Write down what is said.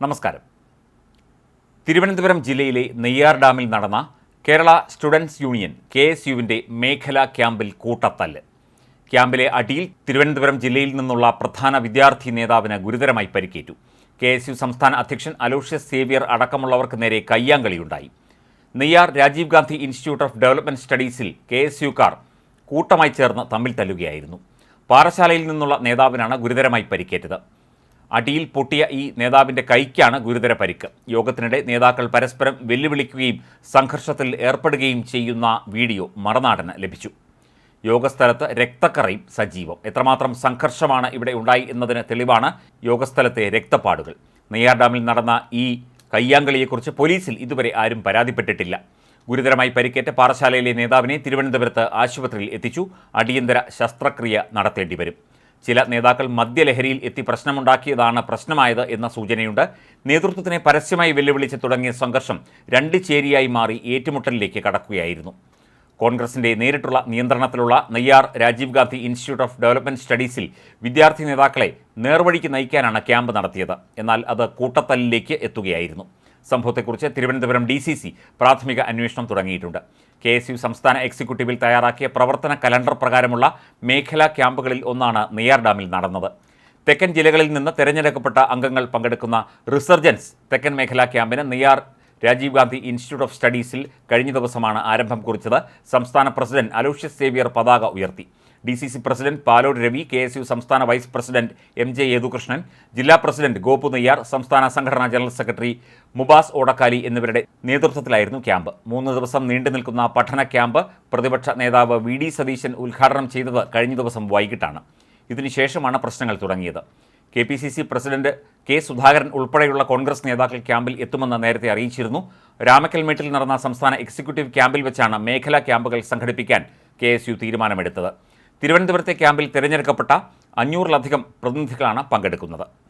നമസ്കാരം. തിരുവനന്തപുരം ജില്ലയിലെ നെയ്യാർ ഡാമിൽ നടന്ന Kerala students union K S യുവിന്റെ മേഖലാ ക്യാമ്പിൽ കൂട്ടത്തല്ല്. ക്യാമ്പിലെ അടിയിൽ തിരുവനന്തപുരം ജില്ലയിൽ നിന്നുള്ള പ്രധാന വിദ്യാർത്ഥി നേതാവിന് ഗുരുതരമായി പരിക്കേറ്റു. കെ എസ് യു സംസ്ഥാന അധ്യക്ഷൻ അലോഷ്യസ് സേവിയർ അടക്കമുള്ളവർക്ക് നേരെ കയ്യാങ്കളിയുണ്ടായി. Neyyar Rajiv Gandhi institute of development സ്റ്റഡീസിൽ K S യുക്കാർ കൂട്ടമായി ചേർന്ന് തമ്മിൽ തല്ലുകയായിരുന്നു. പാറശാലയിൽ നിന്നുള്ള നേതാവിനാണ് ഗുരുതരമായി പരിക്കേറ്റത്. അടിയിൽ പൊട്ടിയ ഈ നേതാവിന്റെ കൈക്കാണ് ഗുരുതര പരിക്ക്. യോഗത്തിനിടെ നേതാക്കൾ പരസ്പരം വെല്ലുവിളിക്കുകയും സംഘർഷത്തിൽ ഏർപ്പെടുകയും ചെയ്യുന്ന വീഡിയോ മറനാടന് ലഭിച്ചു. യോഗസ്ഥലത്ത് രക്തക്കറയും സജീവം. എത്രമാത്രം സംഘർഷമാണ് ഇവിടെ ഉണ്ടായി എന്നതിന് തെളിവാണ് യോഗസ്ഥലത്തെ രക്തപ്പാടുകൾ. നെയ്യാർ ഡാമിൽ നടന്ന ഈ കയ്യാങ്കളിയെക്കുറിച്ച് പോലീസിൽ ഇതുവരെ ആരും പരാതിപ്പെട്ടിട്ടില്ല. ഗുരുതരമായി പരിക്കേറ്റ പാറശാലയിലെ നേതാവിനെ തിരുവനന്തപുരത്ത് ആശുപത്രിയിൽ എത്തിച്ചു. അടിയന്തര ശസ്ത്രക്രിയ നടത്തേണ്ടി വരും. ചില നേതാക്കൾ മദ്യലഹരിയിൽ എത്തി പ്രശ്നമുണ്ടാക്കിയതാണ് പ്രശ്നമായത് എന്ന സൂചനയുണ്ട്. നേതൃത്വത്തിനെ പരസ്യമായി വെല്ലുവിളിച്ച് തുടങ്ങിയ സംഘർഷം രണ്ട് ചേരിയായി മാറി ഏറ്റുമുട്ടലിലേക്ക് കടക്കുകയായിരുന്നു. കോൺഗ്രസിന്റെ നേരിട്ടുള്ള നിയന്ത്രണത്തിലുള്ള Neyyar Rajiv Gandhi institute of development സ്റ്റഡീസിൽ വിദ്യാർത്ഥി നേതാക്കളെ നേർവഴിക്ക് നയിക്കാനാണ് ക്യാമ്പ് നടത്തിയത്. എന്നാൽ അത് കൂട്ടത്തല്ലിലേക്ക് എത്തുകയായിരുന്നു. സംഭവത്തെക്കുറിച്ച് തിരുവനന്തപുരം ഡി പ്രാഥമിക അന്വേഷണം തുടങ്ങിയിട്ടുണ്ട്. കെ എസ് യു സംസ്ഥാന എക്സിക്യൂട്ടീവിൽ തയ്യാറാക്കിയ പ്രവർത്തന കലണ്ടർ പ്രകാരമുള്ള മേഖലാ ക്യാമ്പുകളിൽ ഒന്നാണ് നെയ്യാർ ഡാമിൽ നടന്നത്. തെക്കൻ ജില്ലകളിൽ നിന്ന് തിരഞ്ഞെടുക്കപ്പെട്ട അംഗങ്ങൾ പങ്കെടുക്കുന്ന റിസർജൻസ് തെക്കൻ മേഖലാ ക്യാമ്പിന് നെയ്യാർ രാജീവ് ഗാന്ധി ഇൻസ്റ്റിറ്റ്യൂട്ട് ഓഫ് സ്റ്റഡീസിൽ കഴിഞ്ഞ ദിവസമാണ് ആരംഭം കുറിച്ചത്. സംസ്ഥാന പ്രസിഡന്റ് അലോഷ്യസ് സേവിയർ പതാക ഉയർത്തി. D C C president Palode Ravi K S U സംസ്ഥാന vice president M J Yethukrishnan ജില്ലാ പ്രസിഡന്റ് ഗോപു നെയ്യാർ സംസ്ഥാന സംഘടനാ ജനറൽ സെക്രട്ടറി മുബാസ് ഓടക്കാലി എന്നിവരുടെ നേതൃത്വത്തിലായിരുന്നു ക്യാമ്പ്. മൂന്ന് ദിവസം നീണ്ടു നിൽക്കുന്ന പഠന ക്യാമ്പ് പ്രതിപക്ഷ നേതാവ് വി ഡി സതീശൻ ഉദ്ഘാടനം ചെയ്തത് കഴിഞ്ഞ ദിവസം വൈകിട്ടാണ്. ഇതിനുശേഷമാണ് പ്രശ്നങ്ങൾ തുടങ്ങിയത്. K P C C president K Sudhakaran ഉൾപ്പെടെയുള്ള കോൺഗ്രസ് നേതാക്കൾ ക്യാമ്പിൽ എത്തുമെന്ന് നേരത്തെ അറിയിച്ചിരുന്നു. രാമക്കൽമേട്ടിൽ നടന്ന സംസ്ഥാന എക്സിക്യൂട്ടീവ് ക്യാമ്പിൽ വെച്ചാണ് മേഖലാ ക്യാമ്പുകൾ സംഘടിപ്പിക്കാൻ കെ എസ് യു തീരുമാനമെടുത്തത്. തിരുവനന്തപുരത്തെ ക്യാമ്പിൽ തിരഞ്ഞെടുക്കപ്പെട്ട അഞ്ഞൂറിലധികം പ്രതിനിധികളാണ് പങ്കെടുക്കുന്നത്.